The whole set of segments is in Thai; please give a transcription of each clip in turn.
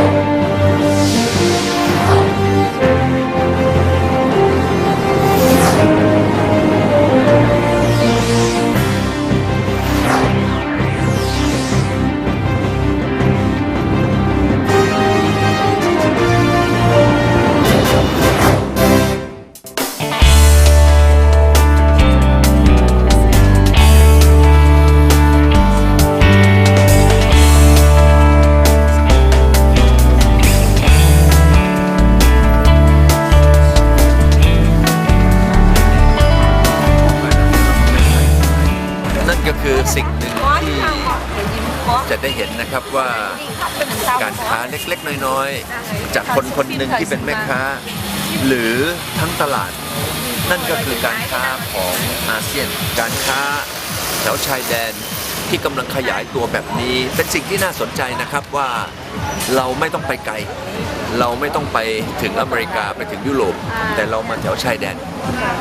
นั่ สิ่งหนึ่งที่จะได้เห็นนะครับว่าการค้าเล็กๆ น้อยๆ จากคนคนหนึ่งที่เป็นแม่ค้า หรือทั้งตลาด นั่นก็คือการค้าของอาเซียน การค้าแถวชายแดนที่กำลังขยายตัวแบบนี้ เป็นสิ่งที่น่าสนใจนะครับว่าเราไม่ต้องไปไกล เราไม่ต้องไปถึงอเมริกาไปถึงยุโรป แต่เรามาแถวชายแดน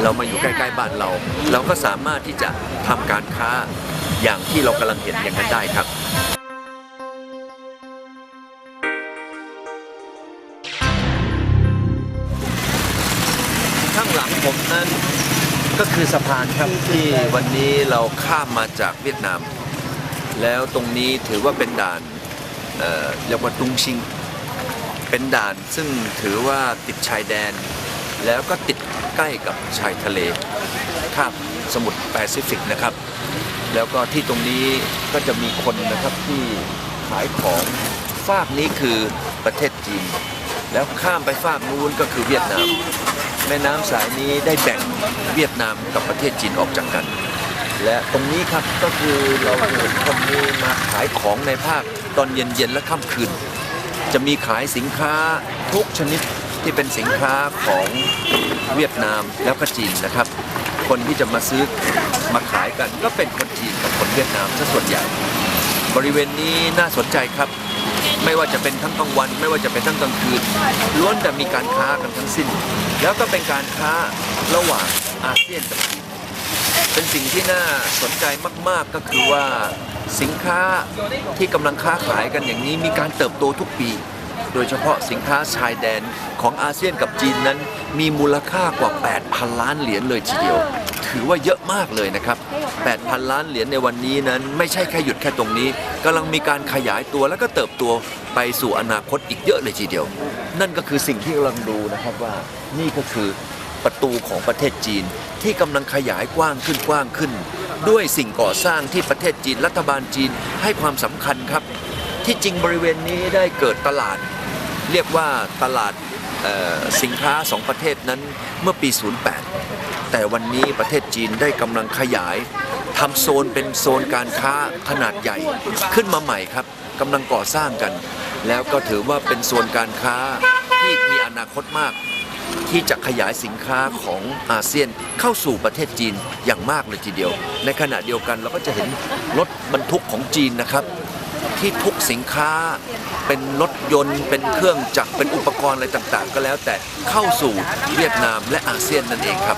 เรามาอยู่ใกล้ๆบ้านเรา เราก็สามารถที่จะทำการค้า อย่างที่เรากำลังเห็นอย่างนั้นได้ครับข้างหลังผมนั้นก็คือสะพานครับที่วันนี้เราข้ามมาจากเวียดนาม แล้วตรงนี้ถือว่าเป็นด่านเอ่อเรียกว่าตุงชิง เป็นด่านซึ่งถือว่าติดชายแดน แล้วก็ติดใกล้กับชายทะเลคาบ สมุทรแปซิฟิกนะครับ แล้วก็ที่ตรงนี้ก็จะมีคนนะครับที่ขายของฝากนี้คือประเทศจีน แล้วข้ามไปฝากนู้นก็คือเวียดนาม แม่น้ำสายนี้ได้แบ่งเวียดนามกับประเทศจีนออกจากกัน และตรงนี้ครับก็คือเราเห็นคนนี้มาขายของในภาคตอนเย็นๆและค่ำคืน จะมีขายสินค้าทุกชนิดที่เป็นสินค้าของเวียดนามแล้วก็จีนนะครับ คนที่จะมาซื้อมาขายกัน ก็เป็นคนจีนกับคนเวียดนามซะส่วนใหญ่ บริเวณนี้น่าสนใจครับ ไม่ว่าจะเป็นทั้งกลางวัน ไม่ว่าจะเป็นทั้งกลางคืนล้วนแต่มีการค้ากันทั้งสิ้น แล้วก็เป็นการค้าระหว่างอาเซียนกับจีนเป็นสิ่งที่น่าสนใจมาก ๆ ก็คือว่าสินค้าที่กำลังค้าขายกันอย่างนี้มีการเติบโตทุกปี โดยเฉพาะสินค้าชายแดนของอาเซียนกับจีนนั้น มีมูลค่ากว่า 8,000 ล้านเหรียญเลยทีเดียว ถือว่าเยอะมากเลยนะครับ 8,000 ล้านเหรียญในวันนี้นั้น ไม่ใช่แค่หยุดแค่ตรงนี้กำลังมีการขยายตัวแล้วก็เติบโตไปสู่อนาคตอีกเยอะเลยทีเดียว นั่นก็คือสิ่งที่กำลังดูนะครับว่านี่ก็คือประตูของประเทศจีนที่กำลังขยายกว้างขึ้นกว้างขึ้น ด้วยสิ่งก่อสร้างที่ประเทศจีนรัฐบาลจีนให้ความสำคัญครับ ที่จริงบริเวณนี้ได้เกิดตลาด เรียกว่าตลาดสินค้าสองประเทศนั้นเมื่อปี 08 แต่วันนี้ประเทศจีนได้กำลังขยายทำโซนเป็นโซนการค้าขนาดใหญ่ ขึ้นมาใหม่ครับกำลังก่อสร้างกัน แล้วก็ถือว่าเป็นโซนการค้าที่มีอนาคตมาก ที่จะขยายสินค้าของอาเซียนเข้าสู่ประเทศจีนอย่างมากเลยทีเดียว ในขณะเดียวกันเราก็จะเห็นรถบรรทุกของจีนนะครับ ที่ทุกสินค้าเป็นรถยนต์ เป็นเครื่องจักรเป็นอุปกรณ์อะไรต่างๆ ก็แล้วแต่เข้าสู่เวียดนามและอาเซียนนั่นเองครับ